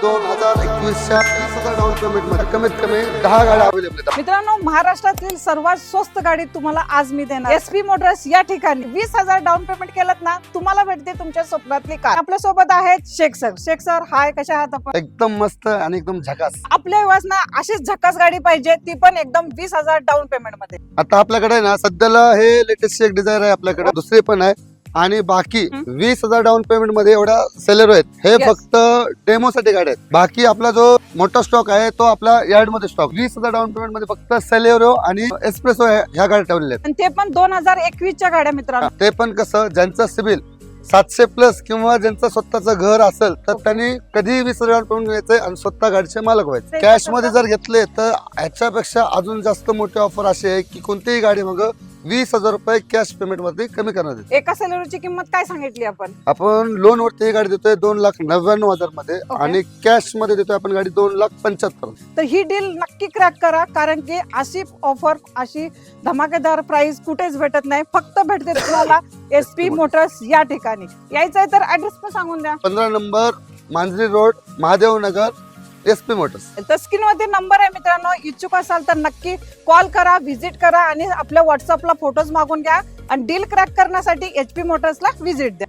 दोन हजार एकवीसच्या तीस हजार डाऊन कमीत कमी दहा गाड्या अवेलेबल आहेत. मित्रांनो महाराष्ट्रातील सर्वात स्वस्त गाडी तुम्हाला आज मी देणार एस पी मोटर्स या ठिकाणी वीस हजार डाऊन पेमेंट केलं ना तुम्हाला भेटते तुमच्या स्वप्नातली कार आपल्यासोबत आहेत Shaikh sir. Shaikh sir hi कशा आहात आपण? एकदम मस्त आणि एकदम झकास. आपल्या ना अशीच झक्कास गाडी पाहिजे ती पण एकदम वीस हजार डाऊन पेमेंटमध्ये. आता आपल्याकडे ना सध्याला हे लेटेस्ट एक डिझायर आहे आपल्याकडे. दुसरी पण आहे. आणि बाकी. वीस हजार डाऊन पेमेंटमध्ये एवढ्या सेलर आहेत. हे Yes. फक्त डेमो साठी गाड्या आहेत. बाकी आपला जो मोठा स्टॉक आहे तो आपला यार्डमध्ये स्टॉक वीस हजार डाऊन पेमेंटमध्ये फक्त सेलेरो आणि एक्सप्रेसो ह्या गाड्या ठेवलेल्या आहेत. आणि ते पण दोन हजार एकवीस च्या गाड्या मित्रांनो. ते पण कसं ज्यांचं सिबिल सातशे प्लस किंवा ज्यांचं स्वतःचं घर असेल तर. त्यांनी कधी वीस हजार पेमेंट घ्यायचंय आणि स्वतः गाडीचे मालक व्हायचे. कॅशमध्ये जर घेतले तर ह्याच्यापेक्षा अजून जास्त मोठी ऑफर अशी आहे की कोणतीही गाडी मग वीस हजार रुपये कॅश पेमेंटमध्ये कमी करण्यात येते. एका सेलरची किंमत काय सांगितली आपण? आपण लोन वरती ही गाडी देतोय दोन लाख नव्याण्णव हजारमध्ये Okay. आणि कॅशमध्ये देतोय आपण गाडी दोन लाख पंच्याहत्तर. तर ही डील नक्की क्रॅक करा कारण की अशी ऑफर अशी धमाकेदार प्राइस कुठेच भेटत नाही. फक्त भेटते तुम्हाला एस पी मोटर्स या ठिकाणी. यायचंय तर ऍड्रेस पण सांगून द्या. पंधरा number Manjari road Mahadev Nagar S P motors तर स्क्रीनवरती नंबर आहे मित्रांनो. इच्छुक असाल तर नक्की कॉल करा व्हिजिट करा आणि आपल्या व्हॉट्सअपला फोटोज मागून घ्या. आणि डील क्रॅक करण्यासाठी एच पी मोटर्सला व्हिजिट द्या.